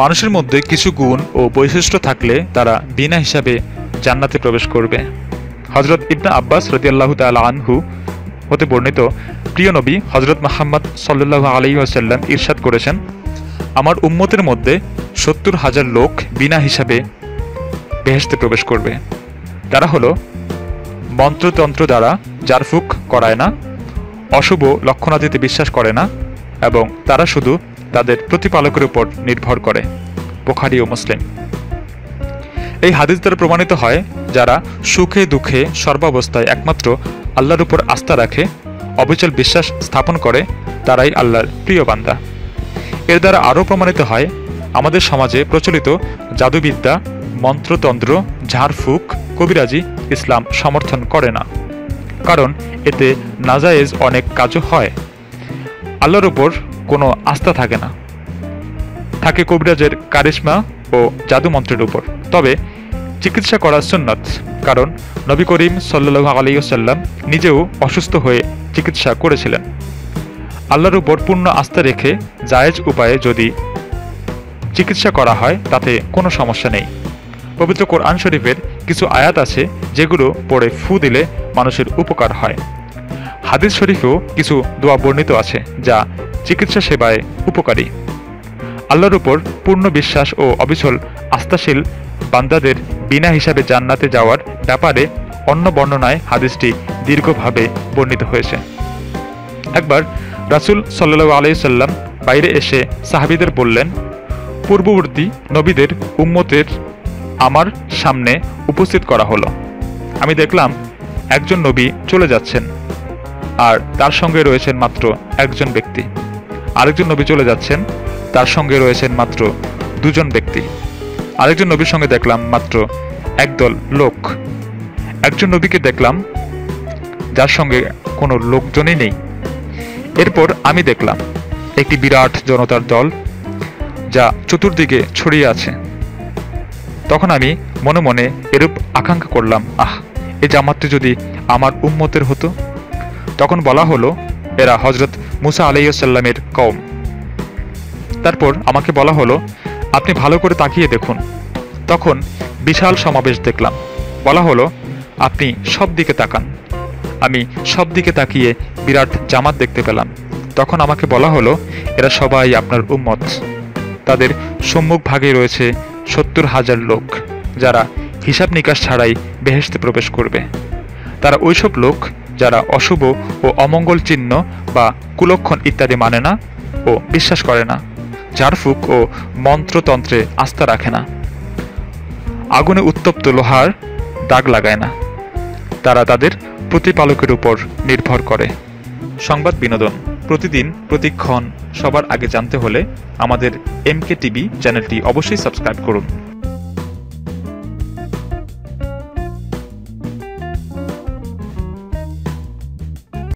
মানুষের মধ্যে কিছু গুণ ও বৈশিষ্ট্য থাকলে তারা বিনা হিসাবে জান্নাতে প্রবেশ করবে। হজরত ইবনা আব্বাস রদিয়াল্লাহ তাল আনহু হতে বর্ণিত, প্রিয় নবী হজরত মাহমদ সাল্লাহ আলী আসাল্লাম ইরশাদ করেছেন, আমার উম্মতের মধ্যে সত্তর হাজার লোক বিনা হিসাবে বেহেশতে প্রবেশ করবে। তারা হলো মন্ত্রতন্ত্র দ্বারা জারফুক করায় না, অশুভ লক্ষণাদিতে বিশ্বাস করে না, এবং তারা শুধু তাদের প্রতিপালকের উপর নির্ভর করে, বোখারি ও মুসলিম। এই হাদিস দ্বারা প্রমাণিত হয়, যারা সুখে দুঃখে সর্বাবস্থায় একমাত্র আল্লাহর উপর আস্থা রাখে, অবিচল বিশ্বাস স্থাপন করে, তারাই আল্লাহর প্রিয় বান্দা। এর দ্বারা আরও প্রমাণিত হয়, আমাদের সমাজে প্রচলিত জাদুবিদ্যা, মন্ত্রতন্ত্র, ঝাড়ফুক, কবিরাজি ইসলাম সমর্থন করে না। কারণ এতে নাজায়েজ অনেক কাজও হয়। আল্লাহর উপর কোনো আস্থা থাকে না। থাকে কবিরাজের কারিশমা ও জাদুমন্ত্রের উপর। তবে চিকিৎসা করা সুন্নত, কারণ নবী করিম সাল্লু আলাইসাল্লাম নিজেও অসুস্থ হয়ে চিকিৎসা করেছিলেন। আল্লাহর উপর পূর্ণ আস্থা রেখে জায়েজ উপায়ে যদি চিকিৎসা করা হয়, তাতে কোনো সমস্যা নেই। পবিত্র কোরআন শরীফের কিছু আয়াত আছে, যেগুলো পড়ে ফু দিলে মানুষের উপকার হয়। হাদিস শরীফেও কিছু দোয়া বর্ণিত আছে যা চিকিৎসা সেবায় উপকারী। আল্লাহর উপর পূর্ণ বিশ্বাস ও অবিচল আস্থাশীল বান্দাদের বিনা হিসাবে জান্নাতে যাওয়ার ব্যাপারে অন্য বর্ণনায় হাদিসটি দীর্ঘভাবে বর্ণিত হয়েছে। একবার রাসুল সাল্লু আলাইসাল্লাম বাইরে এসে সাহাবিদের বললেন, পূর্ববর্তী নবীদের উম্মতের আমার সামনে উপস্থিত করা হলো। আমি দেখলাম একজন নবী চলে যাচ্ছেন। আর তার সঙ্গে রয়েছেন মাত্র একজন ব্যক্তি। আরেকজন নবী চলে যাচ্ছেন, তার সঙ্গে রয়েছেন মাত্র দুজন ব্যক্তি। আরেকজন নবীর সঙ্গে দেখলাম মাত্র একদল লোক। একজন নবীকে দেখলাম, যার সঙ্গে কোনো লোকজনই নেই। এরপর আমি দেখলাম একটি বিরাট জনতার দল, যা চতুর্দিকে ছড়িয়ে আছে। তখন আমি মনে মনে এরূপ আকাঙ্ক্ষা করলাম, আহ এই জামাতটি যদি আমার উম্মতের হতো তখন বলা হলো, এরা হজরত মুসা আলাইসাল্লামের কম তারপর আমাকে বলা হলো, আপনি ভালো করে তাকিয়ে দেখুন। তখন বিশাল সমাবেশ দেখলাম। বলা হলো, আপনি সব দিকে তাকান। আমি সব দিকে তাকিয়ে বিরাট জামাত দেখতে পেলাম। তখন আমাকে বলা হলো, এরা সবাই আপনার উম্মত। তাদের সম্মুখ ভাগে রয়েছে সত্তর হাজার লোক, যারা হিসাব নিকাশ ছাড়াই বেহেস্তে প্রবেশ করবে। তারা ওইসব লোক যারা অশুভ ও অমঙ্গল চিহ্ন বা কুলক্ষণ ইত্যাদি মানে না ও বিশ্বাস করে না ঝাড়ফুক ও মন্ত্রতন্ত্রে আস্থা রাখে না। আগুনে উত্তপ্ত লোহার দাগ লাগায় না। তারা তাদের প্রতিপালকের উপর নির্ভর করে। সংবাদ বিনোদন, প্রতিদিন, প্রতিক্ষণ সবার আগে জানতে হলে আমাদের এমকে টিভি চ্যানেলটি অবশ্যই সাবস্ক্রাইব করুন।